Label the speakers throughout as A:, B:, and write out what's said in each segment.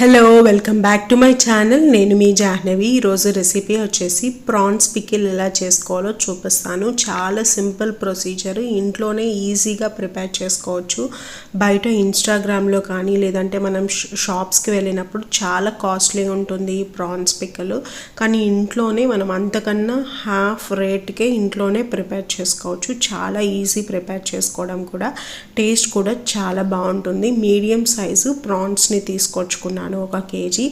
A: Hello welcome back to my channel నేను మీ జాహ్నవి. ఈరోజు రెసిపీ వచ్చేసి ప్రాన్స్ పికిల్ ఎలా చేసుకోవాలో చూపిస్తాను. చాలా సింపుల్ ప్రొసీజర్ ఇంట్లోనే ఈజీగా ప్రిపేర్ చేసుకోవచ్చు. బయట ఇన్స్టాగ్రామ్లో కానీ లేదంటే మనం షాప్స్కి వెళ్ళినప్పుడు చాలా కాస్ట్లీ ఉంటుంది ఈ ప్రాన్స్ పిక్కలు కానీ ఇంట్లోనే మనం అంతకన్నా హాఫ్ రేట్కే ఇంట్లోనే ప్రిపేర్ చేసుకోవచ్చు. చాలా ఈజీ ప్రిపేర్ చేసుకోవడం కూడా. టేస్ట్ కూడా చాలా బాగుంటుంది. మీడియం సైజు ప్రాన్స్ని తీసుకొచ్చుకున్నాను. ఒక కేజీ.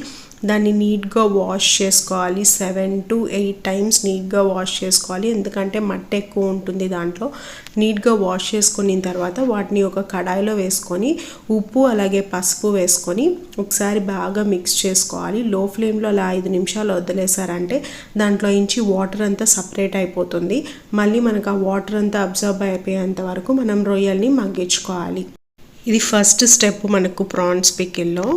A: దాన్ని నీట్గా వాష్ చేసుకోవాలి. సెవెన్ టు ఎయిట్ టైమ్స్ నీట్గా వాష్ చేసుకోవాలి. ఎందుకంటే మట్టి ఎక్కువ ఉంటుంది దాంట్లో. నీట్గా వాష్ చేసుకున్న తర్వాత వాటిని ఒక కడాయిలో వేసుకొని ఉప్పు అలాగే పసుపు వేసుకొని ఒకసారి బాగా మిక్స్ చేసుకోవాలి. లో ఫ్లేమ్లో అలా ఐదు నిమిషాలు వదిలేసారంటే దాంట్లో నుంచి వాటర్ అంతా సపరేట్ అయిపోతుంది. మళ్ళీ మనకు ఆ వాటర్ అంతా అబ్జర్వ్ అయిపోయేంత వరకు మనం రొయ్యల్ని మగ్గించుకోవాలి. ఇది ఫస్ట్ స్టెప్ మనకు ప్రాన్స్ పికిల్లో.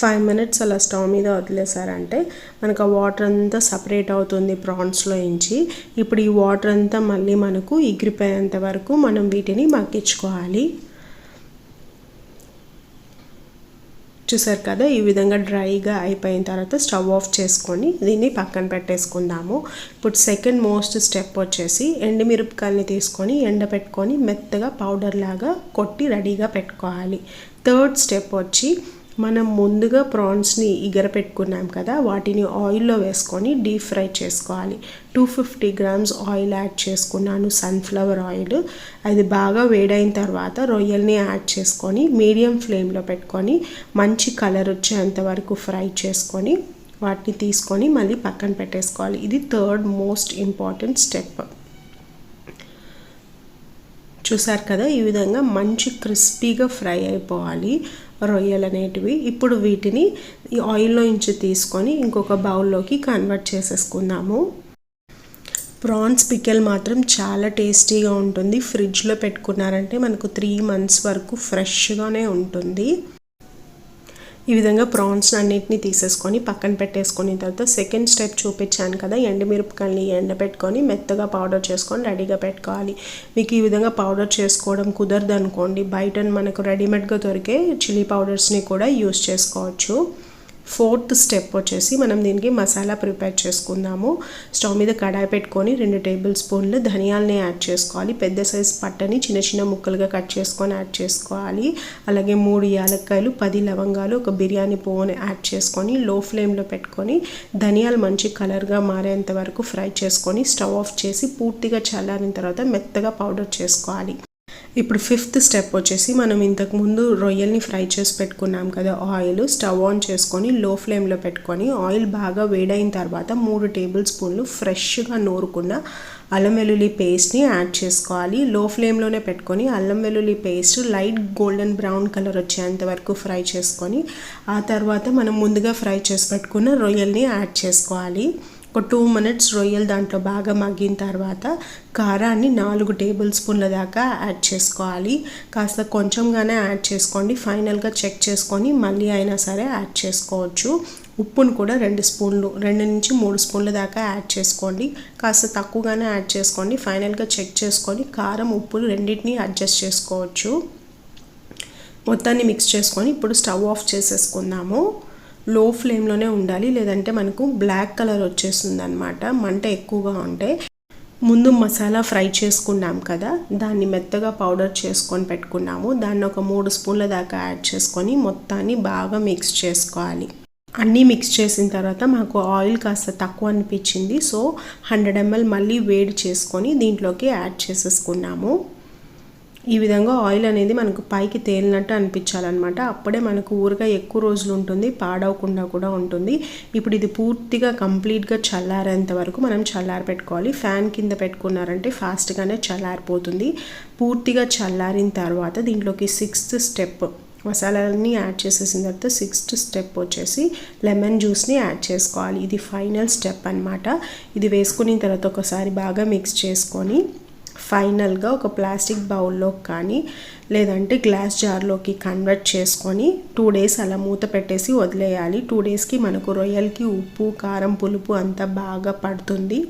A: ఫైవ్ మినిట్స్ అలా స్టవ్ మీద వదిలేసారంటే మనకు ఆ వాటర్ అంతా సపరేట్ అవుతుంది ప్రాన్స్లో నుంచి. ఇప్పుడు ఈ వాటర్ అంతా మళ్ళీ మనకు ఎగిరిపోయేంత వరకు మనం వీటిని మగ్గించుకోవాలి. చూసారు కదా ఈ విధంగా డ్రైగా అయిపోయిన తర్వాత స్టవ్ ఆఫ్ చేసుకొని దీన్ని పక్కన పెట్టేసుకుందాము. ఇప్పుడు సెకండ్ మోస్ట్ స్టెప్ వచ్చేసి ఎండుమిరపకాయలని తీసుకొని ఎండబెట్టుకొని మెత్తగా పౌడర్ లాగా కొట్టి రెడీగా పెట్టుకోవాలి. థర్డ్ స్టెప్ వచ్చి మనం ముందుగా ప్రాన్స్ని ఇగర పెట్టుకున్నాం కదా వాటిని ఆయిల్లో వేసుకొని డీప్ ఫ్రై చేసుకోవాలి. Two fifty grams oil add చేసుకున్నాను సన్ఫ్లవర్ ఆయిల్ అది బాగా వేడైన తర్వాత రొయ్యల్ని యాడ్ చేసుకొని మీడియం ఫ్లేమ్లో పెట్టుకొని మంచి కలర్ వచ్చేంత వరకు ఫ్రై చేసుకొని వాటిని తీసుకొని మళ్ళీ పక్కన పెట్టేసుకోవాలి. ఇది థర్డ్ మోస్ట్ ఇంపార్టెంట్ స్టెప్ చూసారు కదా ఈ విధంగా మంచి క్రిస్పీగా ఫ్రై అయిపోవాలి. రొయ్యలు అనేటివి ఇప్పుడు వీటిని ఈ ఆయిల్లో నుంచి తీసుకొని ఇంకొక బౌల్లోకి కన్వర్ట్ చేసేసుకుందాము. ప్రాన్స్ పికెల్ మాత్రం చాలా టేస్టీగా ఉంటుంది. ఫ్రిడ్జ్లో పెట్టుకున్నారంటే మనకు త్రీ మంత్స్ వరకు ఫ్రెష్గానే ఉంటుంది. ఈ విధంగా ప్రాన్స్ అన్నిటిని తీసేసుకొని పక్కన పెట్టేసుకున్న తర్వాత సెకండ్ స్టెప్ చూపించాను కదా ఎండుమిరపకాయలని ఎండబెట్టుకొని మెత్తగా పౌడర్ చేసుకొని రెడీగా పెట్టుకోవాలి. మీకు ఈ విధంగా పౌడర్ చేసుకోవడం కుదరదు అనుకోండి బయట మనకు రెడీమేడ్గా దొరికే చిల్లీ పౌడర్స్ని కూడా యూస్ చేసుకోవచ్చు. ఫోర్త్ స్టెప్ వచ్చేసి మనం దీనికి మసాలా ప్రిపేర్ చేసుకుందాము. స్టవ్ మీద కడాయి పెట్టుకొని రెండు టేబుల్ స్పూన్లు ధనియాలని యాడ్ చేసుకోవాలి. పెద్ద సైజ్ పట్టని చిన్న చిన్న ముక్కలుగా కట్ చేసుకొని యాడ్ చేసుకోవాలి. అలాగే మూడు యాలక్కాయలు పది లవంగాలు ఒక బిర్యానీ పువ్వుని యాడ్ చేసుకొని లో ఫ్లేమ్లో పెట్టుకొని ధనియాలు మంచి కలర్గా మారేంత వరకు ఫ్రై చేసుకొని స్టవ్ ఆఫ్ చేసి పూర్తిగా చల్లారిన తర్వాత మెత్తగా పౌడర్ చేసుకోవాలి. ఇప్పుడు ఫిఫ్త్ స్టెప్ వచ్చేసి మనం ఇంతకుముందు రొయ్యల్ని ఫ్రై చేసి పెట్టుకున్నాం కదా ఆయిల్ స్టవ్ ఆన్ చేసుకొని లో ఫ్లేమ్లో పెట్టుకొని ఆయిల్ బాగా వేడైన తర్వాత మూడు టేబుల్ స్పూన్లు ఫ్రెష్గా నూరుకున్న అల్లం వెల్లుల్లి పేస్ట్ని యాడ్ చేసుకోవాలి. లో ఫ్లేమ్లోనే పెట్టుకొని అల్లం వెల్లుల్లి paste light golden brown colour వచ్చేంత వరకు ఫ్రై చేసుకొని ఆ తర్వాత మనం ముందుగా ఫ్రై చేసి పెట్టుకున్న రొయ్యల్ని యాడ్ చేసుకోవాలి. ఒక టూ మినిట్స్ రొయ్యలు దాంట్లో బాగా మగ్గిన తర్వాత కారాన్ని నాలుగు టేబుల్ స్పూన్ల దాకా యాడ్ చేసుకోవాలి. కాస్త కొంచెంగానే యాడ్ చేసుకోండి. ఫైనల్గా చెక్ చేసుకొని మళ్ళీ అయినా సరే యాడ్ చేసుకోవచ్చు. ఉప్పును కూడా రెండు స్పూన్లు రెండు నుంచి మూడు స్పూన్ల దాకా యాడ్ చేసుకోండి. కాస్త తక్కువగానే యాడ్ చేసుకోండి. ఫైనల్గా చెక్ చేసుకొని కారం ఉప్పులు రెండింటిని అడ్జస్ట్ చేసుకోవచ్చు. మొత్తాన్ని మిక్స్ చేసుకొని ఇప్పుడు స్టవ్ ఆఫ్ చేసేసుకుందాము. లో ఫ్లేమ్లోనే ఉండాలి. లేదంటే మనకు బ్లాక్ కలర్ వచ్చేస్తుంది అనమాట మంట ఎక్కువగా ఉంటే ముందు మసాలా ఫ్రై చేసుకున్నాం కదా దాన్ని మెత్తగా పౌడర్ చేసుకొని పెట్టుకున్నాము. దాన్ని ఒక మూడు స్పూన్ల దాకా యాడ్ చేసుకొని మొత్తాన్ని బాగా మిక్స్ చేసుకోవాలి. అన్నీ మిక్స్ చేసిన తర్వాత మాకు ఆయిల్ కాస్త తక్కువ అనిపించింది. సో హండ్రెడ్ ఎంఎల్ మళ్ళీ వేడి చేసుకొని దీంట్లోకి యాడ్ చేసేసుకున్నాము. ఈ విధంగా ఆయిల్ అనేది మనకు పైకి తేలినట్టు అనిపించాలన్నమాట. అప్పుడే మనకు ఊరగా ఎక్కువ రోజులు ఉంటుంది పాడవకుండా కూడా ఉంటుంది. ఇప్పుడు ఇది పూర్తిగా కంప్లీట్గా చల్లారేంత వరకు మనం చల్లారి పెట్టుకోవాలి. ఫ్యాన్ కింద పెట్టుకున్నారంటే ఫాస్ట్గానే చల్లారిపోతుంది. పూర్తిగా చల్లారిన తర్వాత దీంట్లోకి సిక్స్త్ స్టెప్ మసాలాలని యాడ్ చేసేసిన తర్వాత సిక్స్త్ స్టెప్ వచ్చేసి లెమన్ జ్యూస్ని యాడ్ చేసుకోవాలి. ఇది ఫైనల్ స్టెప్ అనమాట ఇది వేసుకున్న తర్వాత ఒకసారి బాగా మిక్స్ చేసుకొని ఫైనల్గా ఒక ప్లాస్టిక్ బౌల్లో కానీ లేదంటే గ్లాస్ జార్లోకి కన్వర్ట్ చేసుకొని టూ డేస్ అలా మూత పెట్టేసి వదిలేయాలి. టూ డేస్కి మనకు రొయ్యలకి ఉప్పు కారం పులుపు అంతా బాగా పడుతుంది.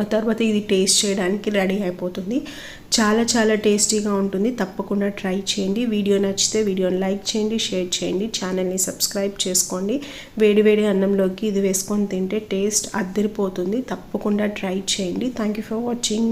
A: ఆ తర్వాత ఇది టేస్ట్ చేయడానికి రెడీ అయిపోతుంది. చాలా చాలా టేస్టీగా ఉంటుంది. తప్పకుండా ట్రై చేయండి. వీడియో నచ్చితే వీడియోని లైక్ చేయండి షేర్ చేయండి ఛానల్ని సబ్స్క్రైబ్ చేసుకోండి. వేడి వేడి అన్నంలోకి ఇది వేసుకొని తింటే టేస్ట్ అద్దరిపోతుంది. తప్పకుండా ట్రై చేయండి. Thank you for watching.